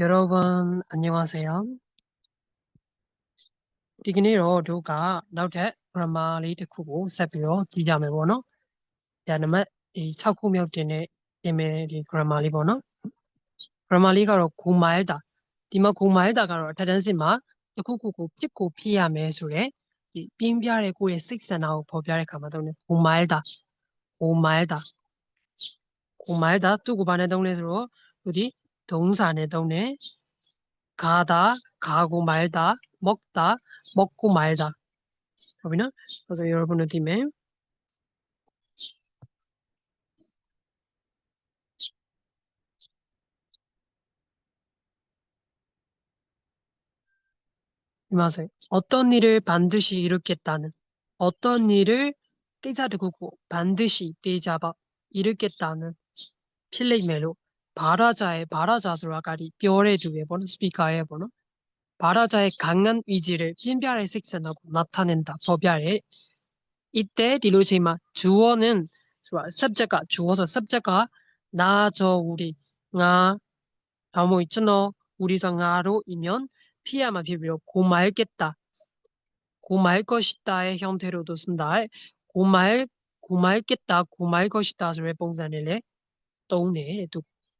여러분 안녕하세요. ဒီကနေ့တော့တို့ကနောက်ထပ် grammar လေးတစ်ခုကိုဆက်ပြီးတော့ကြည့်ကြမယ်ပေါ့နော်။ဒါနံပါတ်ဒီ6ခုမြောက်တင်တဲ့တင်မယ်ဒီ grammar လေးပေါ့နော်။ grammar လေးကတော့ gomalda ဒီမှာ gomalda ကတော့အထက်တန်းစစ်မှာတစ်ခုခုကိုဖြစ်ကိုဖြစ်ရမယ်ဆိုတော့ဒီပြင်းပြတဲ့ကိုယ့်ရဲ့စိတ်ဆန္ဒကိုဖော်ပြတဲ့အခါမှာသုံးတယ် gomalda gomalda gomalda သူ့ကိုဘာနဲ့သုံးလဲဆိုတော့တို့ဒီ 동사네 동네 가다, 가고 말다, 먹다, 먹고 말다. 그러면 그래서 여러분의 팀에 맞아요. 어떤 일을 반드시 일으켰다는 어떤 일을 깨자르고 반드시 때잡아 일으켰다는 필레이멜로 바라자의 바라자수와 가리 별의주에 보는 스피카에 보는? 바라자의 강한 위지를 신별의 색상하고 나타낸다. 법야에. 이때 리로지마 주어는 습자가 주어서 습자가 나 저 우리 나 아무 있잖아 우리가 나로이면 피아마 비비로 고말겠다. 고말 것이다의 형태로도 쓴다 고말 고말겠다 고말 것이다를 봉산일에 떠오네 두고.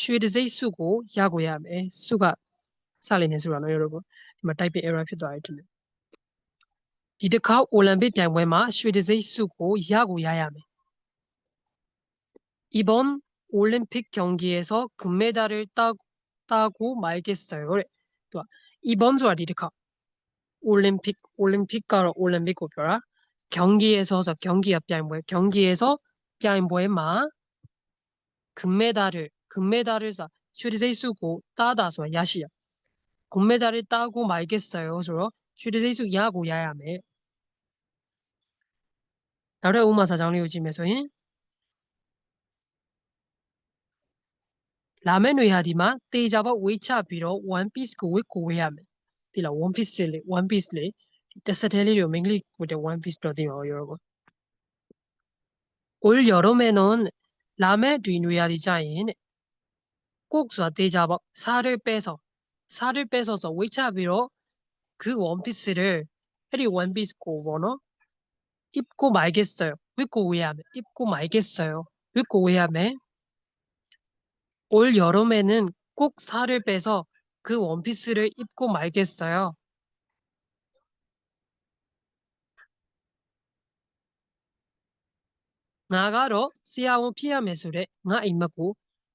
ရွှေတံဆိပ်ဆုကိုရကိုရမယ်ဆုကစလိမ့်နေဆိုတာနော်여러분ဒီမှာ typing error ဖြစ်သွားတယ်ထင်တယ်ဒီတစ်ခေါက်အိုလံပစ်ပြိုင်ပွဲမှာရွှေတံဆိပ်ဆုကိုရကိုရရမယ် 이번 올림픽 경기에서 금메달을 따, 따고 말겠어요. 그래. 또 이번 주 리드카 올림픽 올림픽가로 올림픽 고표라 경기에서서 경기 앞에 뭐야 경기에서 뼈인 뭐에마 금메달을 금메달을 사 쇼리세이수고 따다서 야시야. 금메달을 따고 말겠어요. 저 쇼리세이수 야고 야야메. 나래 우마 사장님 요즘에서 인 라멘 외하디마 데이자바 외차 비로 원피스 고웨 고웨야메. 디라 원피스 레 원피스 레 데스텔리로 맹리 고데 원피스 더디요 여러분. 올 여름에는 라멘 뒤누야디 자인 꼭수와 데이자바 살을 빼서 살을 빼서서 위차비로 그 원피스를 해리 원피스고 원어 입고 말겠어요. 입고 왜하면 입고 말겠어요. 입고 왜하면 올 여름에는 꼭 살을 빼서 그 원피스를 입고 말겠어요. 나가로 시아오 피아 매술에 나 임하고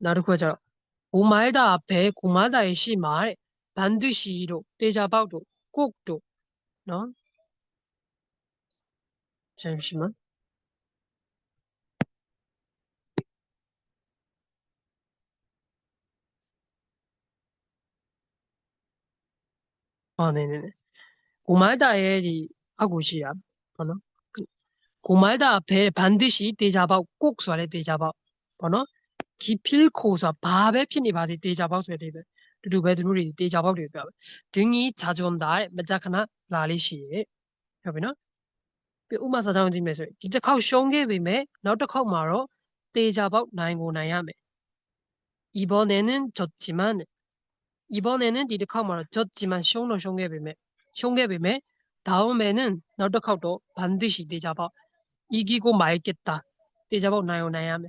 를 구하자 고말다 앞에 고말다의 시말 반드시로 떼잡아도 꼭도 너 잠시만 아, 네네네. 고말다의 이 아고시야, 뭐너? 고말다 앞에 반드시 떼잡아 꼭 쏴래 떼잡아, 뭐너? 기필코 사 밥에 피니 바지 대자방 소에 대베 두두베 두루리 대자방 리 봐. 등이 자주 온다. 맞자카나 라리시에. 여기는 그 우마 사장 집에서 진짜 카우 쇼게 비메 나도 카우 마로 대자방 나인고 나야메. 이번에는 졌지만 이번에는 니들 카우 마로 졌지만 쇼노 쇼게 비메. 쇼게 비메 다음에는 나도 카우도 반드시 대자방 이기고 말겠다. 대자방 나요 나야메.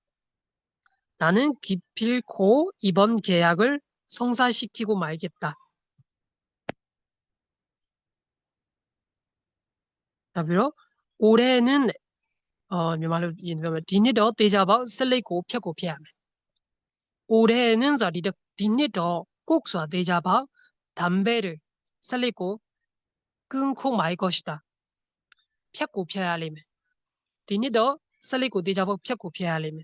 나는 기필코 이번 계약을 성사시키고 말겠다. 자, 비로 올해는 어, 말로 디니더 대자바 슬레이고 펴고 피하면 올해는 자리더 디니더 꼭수와 대자바 담배를 슬레이고 끊고 말 것이다. 펴고 피하려면 디니더 슬레이고 대자바 펴고 피하려면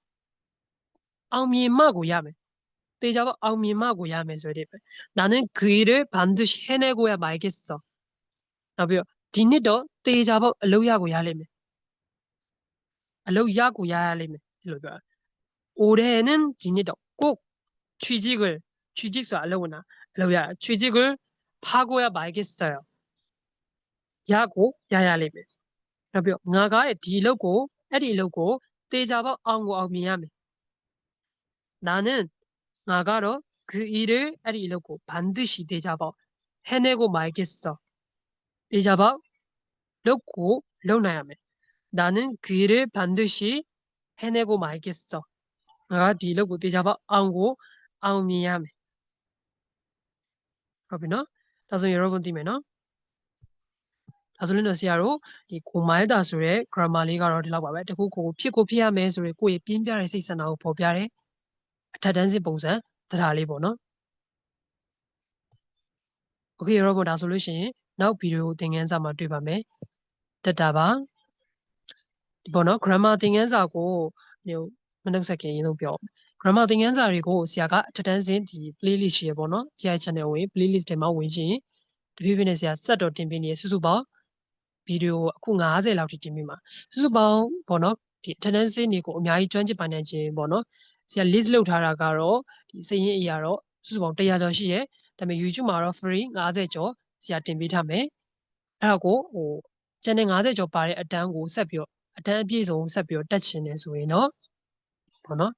အောင်မြင်မှကိုရမယ်တေချာပေါက်အောင်မြင်မှကိုရမယ်ဆိုတဲ့ပဲ 나는 그 일을 반드시 해내고야 말겠어. နောက်ပြီးတော့ဒီနှစ်တော့တေချာပေါက်အလုပ်ရကိုရလိမ့်မယ်အလုပ်ရကိုရရလိမ့်မယ်ဒီလိုပြောတာ 올해는ဒီနှစ်တော့꼭 취직을 취직ဆိုတာအလုပ်ဝင်တာအလုပ်ရတာ 취직을 하고야 말겠어요. ရကိုရရလိမ့်မယ်နောက်ပြီးတော့ငါကတဲ့ဒီအလုပ်ကိုအဲ့ဒီအလုပ်ကိုတေ 나는 나가러 그 일을အဲ့ဒီအလုပ်ကို 반드시 대잡아 해내고 말겠어. 대잡아လုပ်ကိုလုပ်နိုင်ရမယ်. 나는 그 일을 반드시 해내고 말겠어. 내가 이လုပ်ကို 대잡아အောင်ကိုအောင်မြင်ရမယ်. ဟုတ်ပြီနော်ဒါဆိုရင် 여러분 သိမယ်နော်ဒါဆိုရင်တော့ဆရာတို့ဒီကိုမိုင်းတာဆိုရဲ grammar လေးကတော့ဒီလောက်ပါပဲတခုကိုဖြစ်ကိုဖြစ်ရမယ်ဆိုရဲကိုယ့်ရဲ့ပြင်းပြတဲ့စိတ်ဆန္ဒကိုပေါ်ပြတယ် အထက်တန်းစစ်ပုံစံတရားလေးပေါ့နော်โอเคရောပေါ့ဒါဆိုလို့ရှိရင်နောက်ဗီဒီယိုသင်ခန်းစာမှာတွေ့ပါမယ်တက်တာပါဒီပေါ့နော် grammar သင်ခန်းစာကိုဟိုမနှုတ်ဆက်ခင်ရင်းလို့ပြော grammar သင်ခန်းစာတွေကိုဆရာကအထက်တန်းစဉ်ဒီ playlist ရှိရပေါ့နော် GI channel ဝင် playlist ထဲမှာဝင်ရှင်တဖြည်းဖြည်းနဲ့ဆရာဆက်တော့တင်ပေးနေရစုစုပေါင်းဗီဒီယိုအခု90လောက်ထိတင်ပေးမှာစုစုပေါင်းပေါ့နော်ဒီ attendance တွေကိုအများကြီးကျွမ်းကျင်ပိုင်နိုင်ခြင်းပေါ့နော် ဆရာ list လုပ်ထားတာကတော့ဒီစရင်အရာတော့စုစုပေါင်း100ကျော်ရှိတယ်ဒါပေမဲ့ YouTube မှာတော့ free 90ကျော်ဆရာတင်ပေးထားမယ်အဲ့ဒါကိုဟို channel 90ကျော်ပါတဲ့အတန်းကိုဆက်ပြီးတော့အတန်းအပြည့်စုံဆက်ပြီးတော့တက်ချင်တယ်ဆိုရင်တော့ပေါ့နော်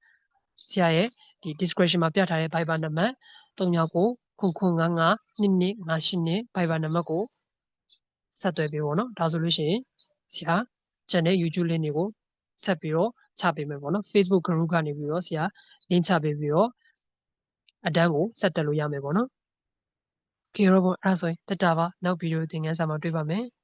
ဆရာရဲ့ဒီ description မှာပြထားတဲ့ Viber နံပါတ်39ခုခု99 22 58 Viber နံပါတ်ကိုဆက်သွယ်ပေးပေါ့နော်ဒါဆိုလို့ရှိရင်ဆရာ channel YouTube link တွေကိုဆက်ပြီးတော့ ချပေးမယ်ပေါ့နော် Facebook group ကနေပြီးတော့ဆရာ link ချပေးပြီးတော့အတန်းကိုဆက်တက်လို့ရမယ်ပေါ့နော်။ Okay ရောပေါ့အဲ့ဒါဆိုရင်တက်တာပါနောက်ဗီဒီယိုသင်ခန်းစာမှာတွေ့ပါမယ်။